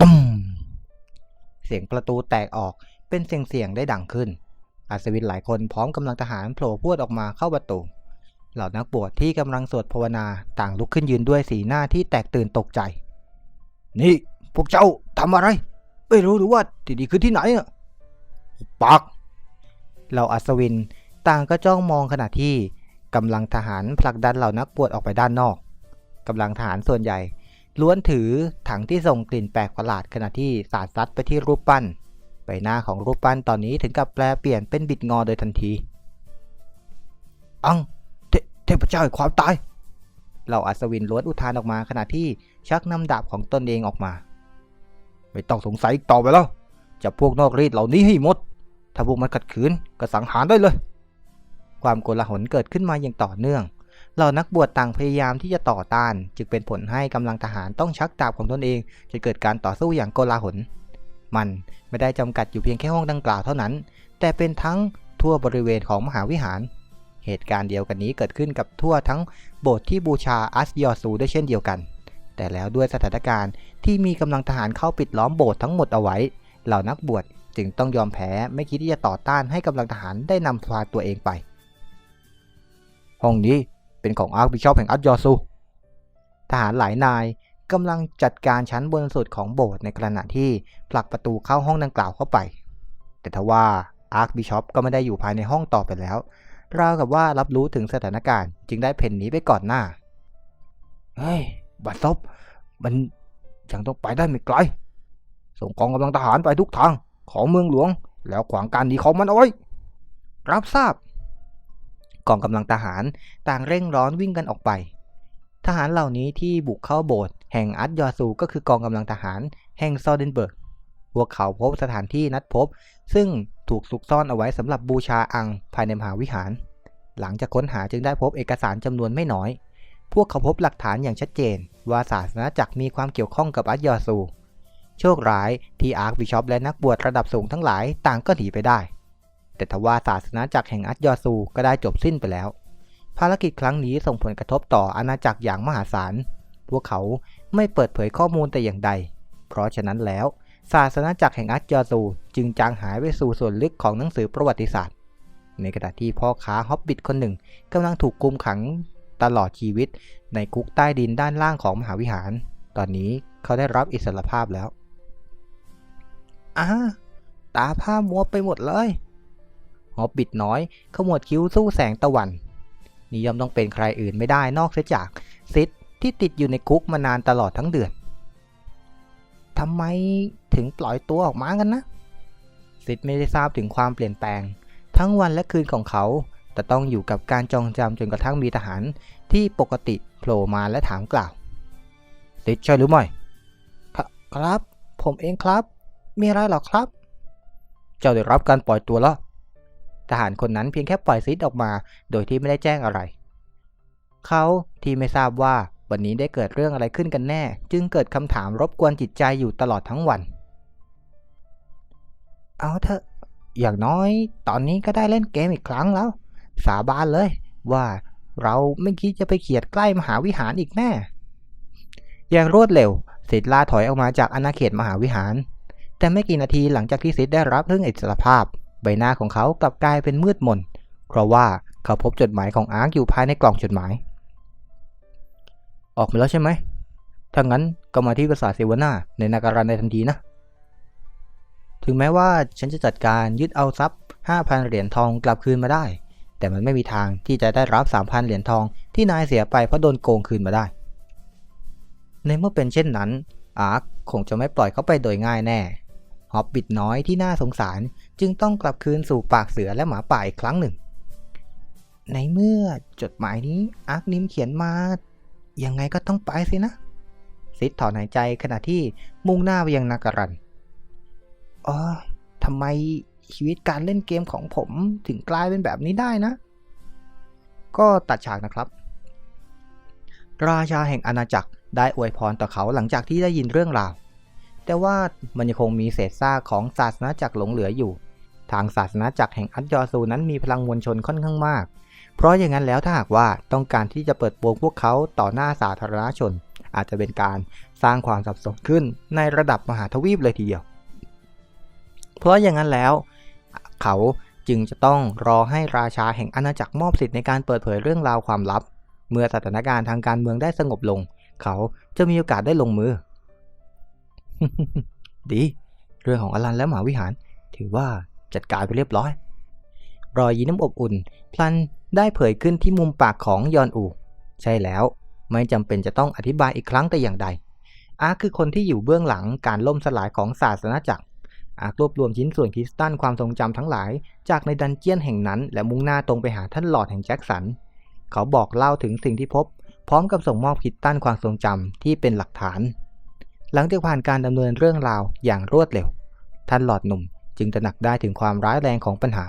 ตุ้มเสียงประตูแตกออกเป็นเสียงเสียงได้ดังขึ้นอัศวินหลายคนพร้อมกำลังทหารโผล่พวดออกมาเข้าประตู เหล่านักบวชที่กำลังสวดภาวนาต่างลุกขึ้นยืนด้วยสีหน้าที่แตกตื่นตกใจ นี่พวกเจ้าทำอะไร ไม่รู้หรือว่าที่นี่คือที่ไหนอะปากเหล่าอัศวินต่างก็จ้องมองขณะที่กำลังทหารผลักดันเหล่านักบวชออกไปด้านนอกกำลังทหารส่วนใหญ่ ล้วนถือถังที่ส่งกลิ่นแปลกประหลาดขณะที่สาดซัดไปที่รูปปั้น ใบหน้าของรูปปั้นตอนนี้ถึงกับแปลเปลี่ยนเป็นบิดงอโดยทันที อังเทเทพเจ้าแห่งความตายเหล่าอัศวินล้วนอุทานออกมาขณะที่ชักนำดาบของตนเองออกมา ไม่ต้องสงสัยอีกต่อไปแล้วจะพวกนอกรีดเหล่านี้ให้หมด ถ้าพวกมันขัดขืนก็สังหารได้เลย ความโกลาหลเกิดขึ้นมาอย่างต่อเนื่อง เหล่านักบวชต่างพยายามที่จะต่อต้าน จึงเป็นผลให้กำลังทหารต้องชักดาบของตนเองจนเกิดการต่อสู้อย่างโกลาหล มันไม่ได้จำกัดอยู่เพียงแค่ห้องดังกล่าวเท่านั้น แต่เป็นทั้งทั่วบริเวณของมหาวิหาร เหตุการณ์เดียวกันนี้เกิดขึ้นกับทั่วทั้งโบสถ์ที่บูชาอัสยอซูได้วยเช่นเดียวกัน แต่แล้วด้วยสถานการณ์ที่มีกำลังทหารเข้าปิดล้อมโบสถ์ทั้งหมดเอาไว้ เหล่านักบวชจึงต้องยอมแพ้ไม่คิดที่จะต่อต้านให้กำลังทหารได้นำพาตัวเองไป ห้องนี้ เป็นของอาร์คบิชอปแห่งอัสยอซูทหารหลายนายกำลังจัดการชั้นบนสุดของโบสถ์ในขณะที่ผลักประตูเข้าห้องดังกล่าวเข้าไป แต่ทว่าอาร์คบิชอปก็ไม่ได้อยู่ภายในห้องต่อไปแล้ว ราวกับว่ารับรู้ถึงสถานการณ์ จึงได้เพ่นหนีไปก่อนหน้า เฮ้ย บัดซบ มันยังต้องไปได้ไม่ไกล ส่งกองกำลังทหารไปทุกทาง ของเมืองหลวง แล้วขวางการหนีของมันเอาไว้ รับทราบ กองกำลังทหารต่างเร่งร้อนวิ่งกันออกไป ทหารเหล่านี้ที่บุกเข้าโบสถ์แห่งอัตยอซูก็คือกองกำลังทหาร แห่งซอเดนเบิร์กพวกเขาพบสถานที่นัดพบ ซึ่งถูกซุกซ่อนเอาไว้สำหรับบูชาอังภายในมหาวิหาร หลังจากค้นหาจึงได้พบเอกสารจำนวนไม่น้อย พวกเขาพบหลักฐานอย่างชัดเจน ว่าศาสนาจักรมีความเกี่ยวข้องกับอัตยอซู โชคร้ายที่อาร์คบิชอปและนักบวชระดับสูงทั้งหลายต่างก็หนีไปได้ แต่ทว่าศาสนาจักรแห่งอัตยอซูก็ได้จบสิ้นไปแล้ว ภารกิจครั้งนี้ส่งผลกระทบต่ออาณาจักรอย่างมหาศาล พวกเขาไม่เปิดเผยข้อมูลแต่อย่างใด เพราะฉะนั้นแล้ว ศาสนาจักรแห่งอัจยอซูจึงจางหายไปสู่ส่วนลึกของหนังสือประวัติศาสตร์ ในขณะที่พ่อค้าฮอบบิทคนหนึ่งกำลังถูกกุมขังตลอดชีวิต ในคุกใต้ดินด้านล่างของมหาวิหาร ตอนนี้เขาได้รับอิสรภาพแล้วอ้าตาผ้ามัวไปหมดเลย ฮอบบิทน้อย ขมวดคิ้วสู้แสงตะวันนี่ย่อมต้องเป็นใครอื่นไม่ได้นอกเสียจากซิดที่ติดอยู่ในคุกมานานตลอดทั้งเดือนทำไมถึงปล่อยตัวออกมากันนะซิดไม่ได้ทราบถึงความเปลี่ยนแปลง ทั้งวันและคืนของเขา แต่ต้องอยู่กับการจองจำจนกระทั่งมีทหารที่ปกติโผล่มาและถามกล่าวซิดใช่หรือไม่ครับ ผมเองครับ มีอะไรหรอครับ เจ้าได้รับการปล่อยตัวแล้ว ทหารคนนั้นเพียงแค่ปล่อยซิดออกมา โดยที่ไม่ได้แจ้งอะไร เขาที่ไม่ทราบว่าวันนี้ได้เกิดเรื่องอะไรขึ้นกันแน่ จึงเกิดคำถามรบกวนจิตใจอยู่ตลอดทั้งวัน เอาเถอะ อย่างน้อย ตอนนี้ก็ได้เล่นเกมอีกครั้งแล้ว สาบานเลย ว่าเราไม่คิดจะไปเขียดใกล้มหาวิหารอีกแน่ อย่างรวดเร็วสิทธิ์ล่าถอยออกมาจากอาณาเขตมหาวิหาร แต่ไม่กี่นาทีหลังจากที่สิทธิ์ได้รับเรื่องอิสรภาพ ใบหน้าของเขากลับกลายเป็นมืดมน เพราะว่าเขาพบจดหมายของอาร์คอยู่ภายในกล่องจดหมาย ออกมาแล้วใช่ไหม ถ้างั้นก็มาที่ปราสาทเซวนาในนาการันในทันทีนะ ถึงแม้ว่าฉันจะจัดการยึดเอาทรัพย์ 5,000 เหรียญทองกลับคืนมาได้ แต่มันไม่มีทางที่จะได้รับ 3,000 เหรียญทองที่นายเสียไปเพราะโดนโกงคืนมาได้ ในเมื่อเป็นเช่นนั้นอาร์คคงจะไม่ปล่อยเขาไปโดยง่ายแน่ ฮอบบิทน้อยที่น่าสงสาร จึงต้องกลับคืนสู่ปากเสือและหมาป่าอีกครั้งหนึ่ง ในเมื่อจดหมายนี้อาร์คนิมเขียนมา ยังไงก็ต้องไปสินะ ซิดถอนหายใจขณะที่มุ่งหน้าไปยังนาการัน อ๋อทำไมชีวิตการเล่นเกมของผมถึงกลายเป็นแบบนี้ได้นะ ก็ตัดฉากนะครับ ราชาแห่งอาณาจักรได้อวยพรต่อเขาหลังจากที่ได้ยินเรื่องราว แต่ว่ามันยังคงมีเศษซากของศาสนาจักรหลงเหลืออยู่ ทางศาสนาจักรแห่งอัจยอซูนั้นมีพลังมวลชนค่อนข้างมาก เพราะอย่างนั้นแล้วถ้าหากว่าต้องการที่จะเปิดโปงพวกเขาต่อหน้าสาธารณชน อาจจะเป็นการสร้างความสับสนขึ้นในระดับมหาทวีปเลยทีเดียว เพราะอย่างนั้นแล้ว เขาจึงจะต้องรอให้ราชาแห่งอาณาจักรมอบสิทธิ์ในการเปิดเผยเรื่องราวความลับ เมื่อสถานการณ์ทางการเมืองได้สงบลง เขาจะมีโอกาสได้ลงมือ ดี เรื่องของอลันและหมาวิหาร ถือว่า จัดการไปเรียบร้อย รอยยิ้มน้ำอบอุ่น พลันได้เผยขึ้นที่มุมปากของยอนอู ใช่แล้ว ไม่จำเป็นจะต้องอธิบายอีกครั้งแต่อย่างใด อาร์คคือคนที่อยู่เบื้องหลังการล่มสลายของศาสนาจักร อาร์ครวบรวมชิ้นส่วนคริสตัลความทรงจำทั้งหลาย จากในดันเจียนแห่งนั้น และมุ่งหน้าตรงไปหาท่านหลอดแห่งแจ็คสัน เขาบอกเล่าถึงสิ่งที่พบ พร้อมกับส่งมอบคริสตัลความทรงจำที่เป็นหลักฐาน หลังจากผ่านการดำเนินเรื่องราวอย่างรวดเร็วท่านหลอดหนุ่ม จึงตระหนักได้ถึงความร้ายแรงของปัญหา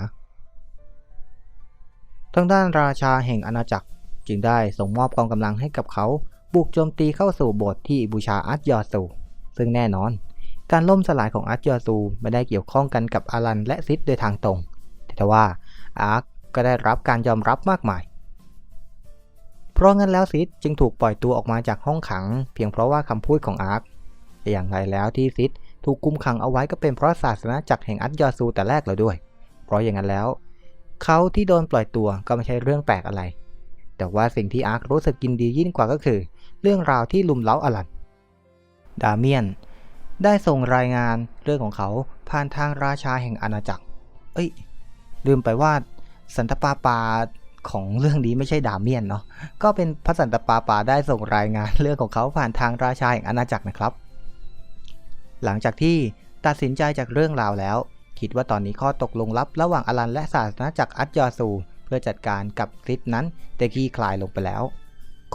ทางด้านราชาแห่งอาณาจักรจึงได้ส่งมอบกองกำลังให้กับเขาบุกโจมตีเข้าสู่โบสถ์ที่บูชาอัจยอซูซึ่งแน่นอน การล่มสลายของอัจยอซูไม่ได้เกี่ยวข้องกันกับอารันและซิดโดยทางตรง แต่ว่าอาร์คก็ได้รับการยอมรับมากมาย เพราะงั้นแล้วซิดจึงถูกปล่อยตัวออกมาจากห้องขัง เพียงเพราะว่าคำพูดของอาร์คแต่อย่างไรแล้วที่ซิด ถูกกุมขังเอาไว้ก็เป็นเพราะศาสนาจักรแห่งอัจยอซูแต่แรกแล้วด้วย เพราะอย่างนั้นแล้ว เขาที่โดนปล่อยตัวก็ไม่ใช่เรื่องแปลกอะไร แต่ว่าสิ่งที่อาร์ครู้สึกยินดียิ่งกว่าก็คือ เรื่องราวที่ลุมเล้าอลัน ดาเมียน ได้ส่งรายงานเรื่องของเขาผ่านทางราชาแห่งอาณาจักร เอ้ย ลืมไปว่าสันตปาปาของเรื่องนี้ไม่ใช่ดาเมียนเนาะ ก็เป็นพระสันตปาปาได้ส่งรายงานเรื่องของเขาผ่านทางราชาแห่งอาณาจักรนะครับ หลังจากที่ตัดสินใจจากเรื่องราวแล้ว คิดว่าตอนนี้ข้อตกลงลับระหว่างอลันและศาสนาจักรอัจยอซู เพื่อจัดการกับคลิปนั้นได้คลี่คลายลงไปแล้ว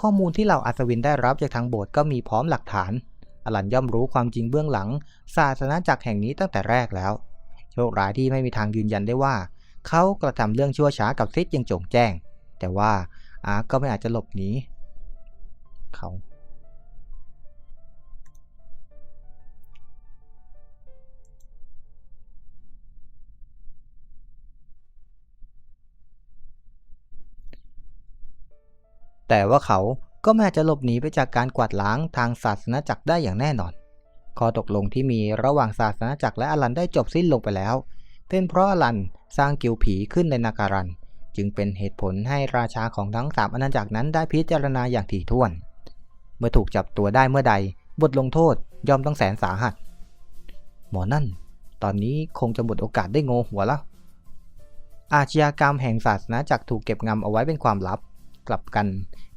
ข้อมูลที่เหล่าอัศวินได้รับจากทางโบสถ์ก็มีพร้อมหลักฐาน อลันย่อมรู้ความจริงเบื้องหลัง ศาสนาจักรแห่งนี้ตั้งแต่แรกแล้ว โชคร้ายที่ไม่มีทางยืนยันได้ว่า เขากระทำเรื่องชั่วช้ากับซิดย่างโจ่งแจ้ง แต่ว่าอาร์ก็ไม่อาจจะหลบหนีเขา แต่ว่าเขาก็ไม่อาจจะหลบหนีไปจากการกวาดล้างทางศาสนาจักรได้อย่างแน่นอน ข้อตกลงที่มีระหว่างศาสนาจักรและอลันได้จบสิ้นลงไปแล้ว เป็นเพราะอลันสร้างกิวผีขึ้นในนาการัน จึงเป็นเหตุผลให้ราชาของทั้งสามอาณาจักรนั้นได้พิจารณาอย่างถี่ถ้วน เมื่อถูกจับตัวได้เมื่อใด บทลงโทษยอมต้องแสนสาหัส หมอนั่น ตอนนี้คงจะหมดโอกาสได้โงหัวแล้วอาชญากรรมแห่งศาสนาจักรถูกเก็บงำเอาไว้เป็นความลับ กลับกัน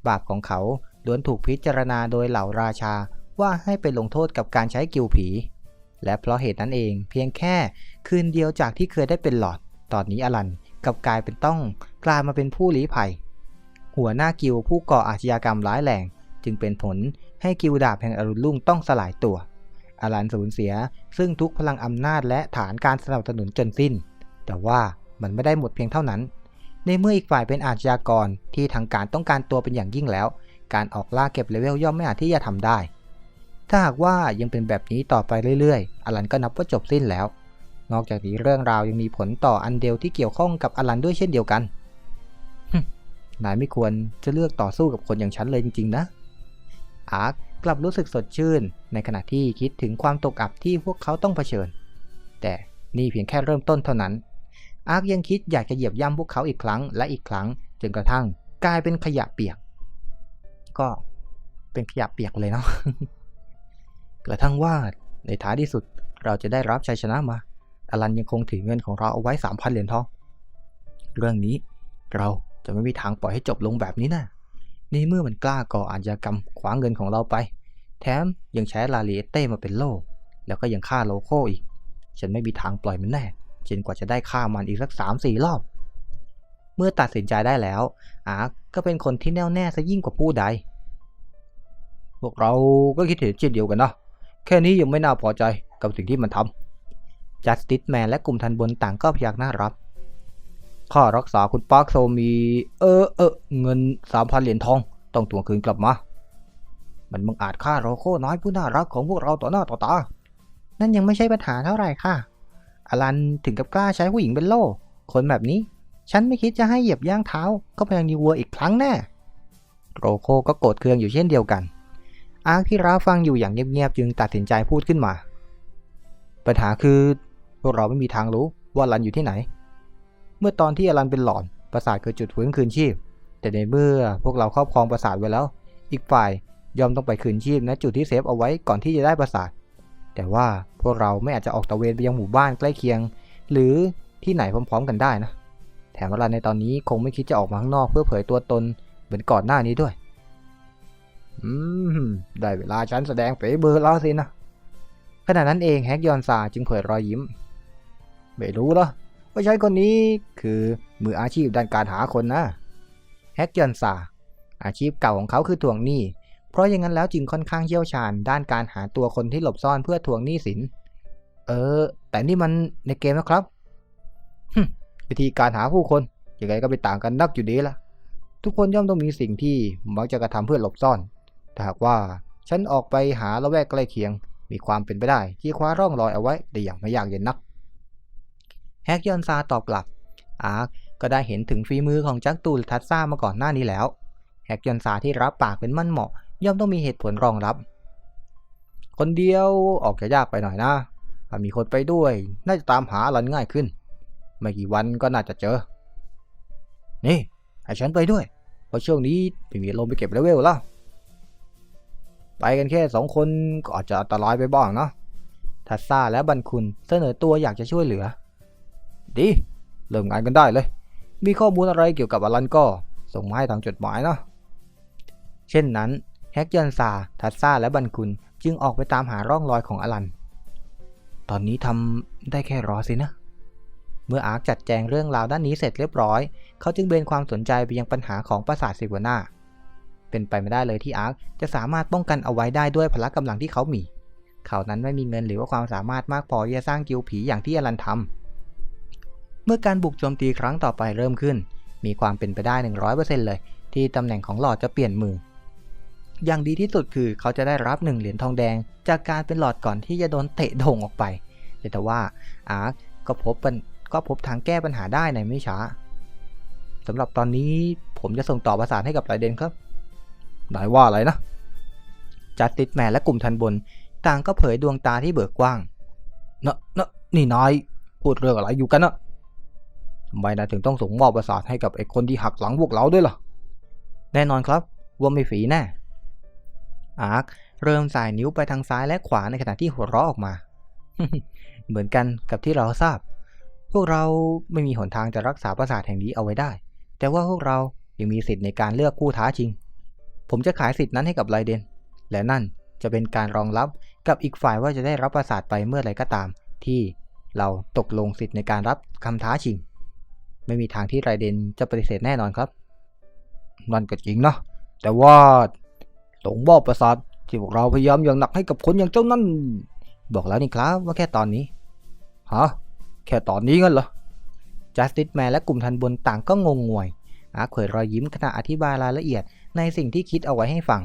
บาปของเขาล้วนถูกพิจารณาโดยเหล่าราชาว่าให้ไปลงโทษกับการใช้กิวผี และเพราะเหตุนั้นเองเพียงแค่คืนเดียวจากที่เคยได้เป็นหลอด ตอนนี้อลันกับกลายเป็นต้องกลายมาเป็นผู้ลี้ภัย หัวหน้ากิวผู้ก่ออาชญากรรมร้ายแรงจึงเป็นผลให้กิวดาบแห่งอรุณรุ่งต้องสลายตัวอลันสูญเสีย ซึ่งทุกพลังอำนาจและฐานการสนับสนุนจนสิ้น แต่ว่ามันไม่ได้หมดเพียงเท่านั้น ในเมื่ออีกฝ่ายเป็นอาชญากรที่ทางการต้องการตัวเป็นอย่างยิ่งแล้ว การออกล่าเก็บเลเวลย่อมไม่อาจที่จะทำได้ ถ้าหากว่ายังเป็นแบบนี้ต่อไปเรื่อยๆ อลันก็นับว่าจบสิ้นแล้ว นอกจากนี้เรื่องราวยังมีผลต่ออันเดลที่เกี่ยวข้องกับอลันด้วยเช่นเดียวกันนายไม่ควรจะเลือกต่อสู้กับคนอย่างฉันเลยจริงๆนะ อาร์คกลับรู้สึกสดชื่น ในขณะที่คิดถึงความตกอับที่พวกเขาต้องเผชิญ แต่นี่เพียงแค่เริ่มต้นเท่านั้น อาร์คยังคิดอยากจะเหยียบย่ำพวกเขาอีกครั้งและอีกครั้งจนกระทั่งกลายเป็นขยะเปียก ก็เป็นขยะเปียกเลยเนาะกระทั่งว่าในท้ายที่สุดเราจะได้รับชัยชนะมาอลันยังคงถือเงินของเราเอาไว้สามพันเหรียญทองเรื่องนี้เราจะไม่มีทางปล่อยให้จบลงแบบนี้นะในเมื่อมันกล้าก่ออาชญากรรมขวางเงินของเราไป แถมยังใช้ลาลีเอเต้มาเป็นโล่แล้วก็ยังฆ่าโลโก้อีก ฉันไม่มีทางปล่อยมันแน่ จนกว่าจะได้ฆ่ามันอีกสักสามสี่รอบ เมื่อตัดสินใจได้แล้ว อาร์คก็เป็นคนที่แน่วแน่ซะยิ่งกว่าผู้ใด พวกเราก็คิดเห็นเช่นเดียวกันนะแค่นี้ยังไม่น่าพอใจกับสิ่งที่มันทำจัสติสแมนและกลุ่มทันบนต่างก็พยักหน้ารับ ข้ารักษาคุณปาร์คโซมี เออเออเงินสามพันเหรียญทอง ต้องทวงคืนกลับมา มันมึงอาจฆ่าโรโคน้อยผู้น่ารักของพวกเราต่อหน้าต่อตา นั่นยังไม่ใช่ปัญหาเท่าไหร่ค่ะ อลันถึงกับกล้าใช้ผู้หญิงเป็นโล่ คนแบบนี้ ฉันไม่คิดจะให้เหยียบย่างเท้าก็ไปยังนิวเวอร์อีกครั้งแน่โรโคก็โกรธเคืองอยู่เช่นเดียวกัน อาร์คที่รับฟังอยู่อย่างเงียบๆจึงตัดสินใจพูดขึ้นมา ปัญหาคือพวกเราไม่มีทางรู้ว่ารันอยู่ที่ไหน เมื่อตอนที่อลันเป็นหลอนประสาทคือจุดฟื้นคืนชีพ แต่ในเมื่อพวกเราครอบครองประสาทไว้แล้ว อีกฝ่ายยอมต้องไปคืนชีพณจุดที่เซฟเอาไว้ก่อนที่จะได้ประสาท แต่ว่าพวกเราไม่อาจจะออกตะเวนไปยังหมู่บ้านใกล้เคียง หรือที่ไหนพร้อม ๆ กันได้นะ แถมอลันในตอนนี้คงไม่คิดจะออกมาข้างนอกเพื่อเผยตัวตนเหมือนก่อนหน้านี้ด้วย อืม ได้เวลาฉันแสดงเป๋เบอร์แล้วสินะ ขณะนั้นเองแฮกยอนซาจึงเผยรอยยิ้ม ไม่รู้เหรอว่าฉันคนนี้คือมืออาชีพด้านการหาคนนะ แฮกยอนซาอาชีพเก่าของเขาคือทวงหนี้ เพราะอย่างนั้นแล้วจึงค่อนข้างเชี่ยวชาญด้านการหาตัวคนที่หลบซ่อนเพื่อทวงหนี้สิน เออ แต่นี่มันในเกมนะครับวิธีการหาผู้คนยังไงก็ไปต่างกันนักอยู่ดีละทุกคนย่อมต้องมีสิ่งที่มักจะกระทำเพื่อหลบซ่อนถ้าหากว่าฉันออกไปหาละแวกใกล้เคียง มีความเป็นไปได้ ที่คว้าร่องรอยเอาไว้ได้อย่างไม่ยากเย็นนัก แฮกยอนซาตอบกลับ อาร์คก็ได้เห็นถึงฝีมือของจักตูลทัสซ่ามาก่อนหน้านี้แล้ว แฮกยอนซาที่รับปากเป็นมั่นเหมาะ ย่อมต้องมีเหตุผลรองรับ คนเดียวออกจะยากไปหน่อยนะ ถ้ามีคนไปด้วย น่าจะตามหาหลันง่ายขึ้น ไม่กี่วันก็น่าจะเจอ นี่ให้ฉันไปด้วย เพราะช่วงนี้ไม่มีลมไปเก็บเลเวลแล้ว ไปกันแค่สองคนก็อาจจะอันตรายไปบ้างเนาะทัสซาและบันคุณเสนอตัวอยากจะช่วยเหลือ ดี เริ่มงานกันได้เลย มีข้อมูลอะไรเกี่ยวกับอลันก็ ส่งมาให้ทางจดหมายนะ เช่นนั้น แฮกยันซา ทัสซ่าและบันคุณจึงออกไปตามหาร่องรอยของอลัน ตอนนี้ทำได้แค่รอสินะ เมื่ออาร์คจัดแจงเรื่องราวด้านนี้เสร็จเรียบร้อย เขาจึงเบนความสนใจไปยังปัญหาของปราสาทซิวน่าเป็นไปไม่ได้เลยที่อาร์คจะสามารถป้องกันเอาไว้ได้ด้วยพละกำลังที่เขามี เขานั้นไม่มีเงินหรือว่าความสามารถมากพอที่จะสร้างกิลผีอย่างที่อลันทำเมื่อการบุกโจมตีครั้งต่อไปเริ่มขึ้น มีความเป็นไปได้ 100%เลย ที่ตำแหน่งของหลอดจะเปลี่ยนมือ อย่างดีที่สุดคือเขาจะได้รับหนึ่งเหรียญทองแดง จากการเป็นหลอดก่อนที่จะโดนเตะโด่งออกไป แต่ว่าอาร์คก็พบก็พบทางแก้ปัญหาได้ในไม่ช้าสำหรับตอนนี้ผมจะส่งต่อประสานให้กับไรเดนครับนายว่าอะไรนะจัดติดแมนและกลุ่มทันบน ต่างก็เผยดวงตาที่เบิกกว้างเนอะเนอะนี่นายพูดเรื่องอะไรอยู่กันนะทำไมนายถึงต้องส่งมอบประสาทให้กับไอ้คนที่หักหลังพวกเราด้วยล่ะ แน่นอนครับว่าไม่ฝีแน่ อาร์คเริ่มสายนิ้วไปทางซ้ายและขวาในขณะที่หัวเราะออกมา เหมือนกันกับที่เราทราบ พวกเราไม่มีหนทางจะรักษาประสาทแห่งนี้เอาไว้ได้ แต่ว่าพวกเรายังมีสิทธิ์ในการเลือกผู้ท้าชิง ผมจะขายสิทธิ์นั้นให้กับไรเดน และนั่นจะเป็นการรองรับกับอีกฝ่ายว่าจะได้รับประสาทไปเมื่อไรก็ตาม ที่เราตกลงสิทธิ์ในการรับคำท้าชิง ไม่มีทางที่ไรเดนจะปฏิเสธแน่นอนครับนั่นก็จริงเนาะแต่ว่า สงบอกประสาทที่พวกเราพยายามอย่างหนักให้กับคนอย่างเจ้านั่น บอกแล้วนี่ครับว่าแค่ตอนนี้ฮะแค่ตอนนี้งั้นเหรอจัสติสแมนและกลุ่มทันบนต่างก็งงงวยอาร์เผยรอยยิ้มขณะอธิบายรายละเอียดในสิ่งที่คิดเอาไว้ให้ฟัง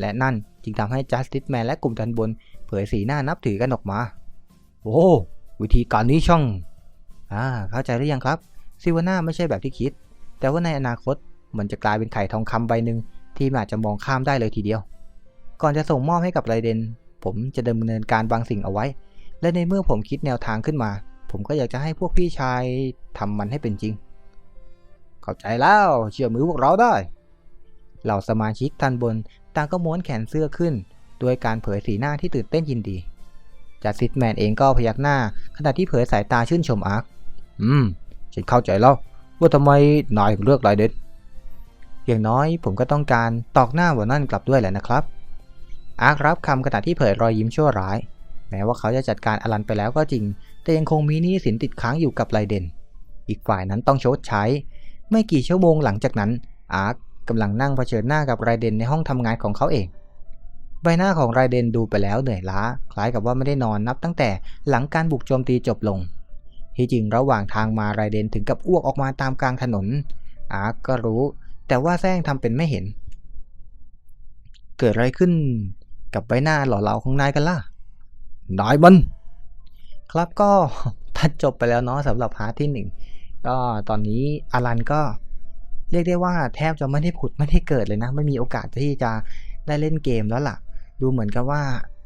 และนั่นจึงทำให้จัสติสแมนและกลุ่มทันบน เผยสีหน้านับถือกันออกมา โอ้วิธีการนี้ช่องอ่าเข้าใจหรือยังครับซิวาน่าไม่ใช่แบบที่คิด แต่ว่าในอนาคตมันจะกลายเป็นไข่ทองคำใบหนึ่ง ที่อาจจะมองข้ามได้เลยทีเดียว ก่อนจะส่งมอบให้กับไรเดน ผมจะดำเนินการบางสิ่งเอาไว้ และในเมื่อผมคิดแนวทางขึ้นมา ผมก็อยากจะให้พวกพี่ชายทำมันให้เป็นจริง เข้าใจแล้วเชื่อมือพวกเราได้ เหล่าสมาชิกทันบนต่างก็ม้วนแขนเสื้อขึ้นด้วยการเผยสีหน้าที่ตื่นเต้นยินดีจัดซิดแมนเองก็พยักหน้า ขณะที่เผยสายตาชื่นชมอาร์ค อืม ฉันเข้าใจแล้ว ว่าทำไมนายถึงเลือกไรเดน อย่างน้อยผมก็ต้องการตอกหน้าวันนั่นกลับด้วยแหละนะครับ อาร์ครับคำขณะที่เผยรอยยิ้มชั่วร้าย แม้ว่าเขาจะจัดการอลันไปแล้วก็จริง แต่ยังคงมีหนี้สินติดค้างอยู่กับไรเดน อีกฝ่ายนั้นต้องชดใช้ ไม่กี่ชั่วโมงหลังจากนั้น อาร์คกำลังนั่งเผชิญหน้ากับไรเดนในห้องทำงานของเขาเอง ใบหน้าของไรเดนดูไปแล้วเหนื่อยล้า คล้ายกับว่าไม่ได้นอนนับตั้งแต่หลังการบุกโจมตีจบลง ที่จริงระหว่างทางมาไรเดนถึงกับอ้วกออกมาตามกลางถนน อาร์คก็รู้ แต่ว่าแซงทำเป็นไม่เห็น เกิดอะไรขึ้นกับใบหน้าหล่อเหลาของนายกันล่ะ นายมันครับก็ตัดจบไปแล้วเนาะสำหรับพาร์ทที่หนึ่งก็ตอนนี้อลันก็เรียกได้ว่าแทบจะไม่ได้ผุดไม่ได้เกิดเลยนะ ไม่มีโอกาสที่จะได้เล่นเกมแล้วล่ะ ดูเหมือนกับว่า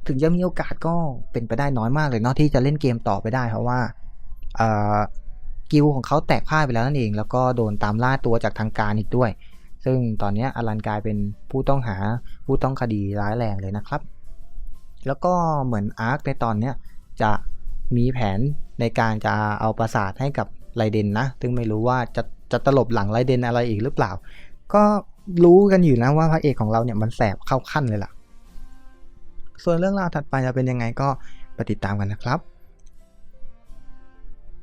ถึงจะมีโอกาสก็เป็นไปได้น้อยมากเลยเนาะที่จะเล่นเกมต่อไปได้ เพราะว่าเอ่อกิลของเขาแตกพ่ายไปแล้วนั่นเอง แล้วก็โดนตามล่าตัวจากทางการอีกด้วย ซึ่งตอนนี้อลันกลายเป็นผู้ต้องหาผู้ต้องคดีร้ายแรงเลยนะครับ แล้วก็เหมือนอาร์คในตอนนี้จะมีแผนในการจะเอาปราสาทให้กับไรเดนนะ ซึ่งไม่รู้ว่าจะจะตลบหลังไรเดนอะไรอีกหรือเปล่า ก็รู้กันอยู่นะว่าพระเอกของเราเนี่ยมันแสบเข้าขั้นเลยล่ะ ส่วนเรื่องราวถัดไปจะเป็นยังไงก็ไปติดตามกันนะครับ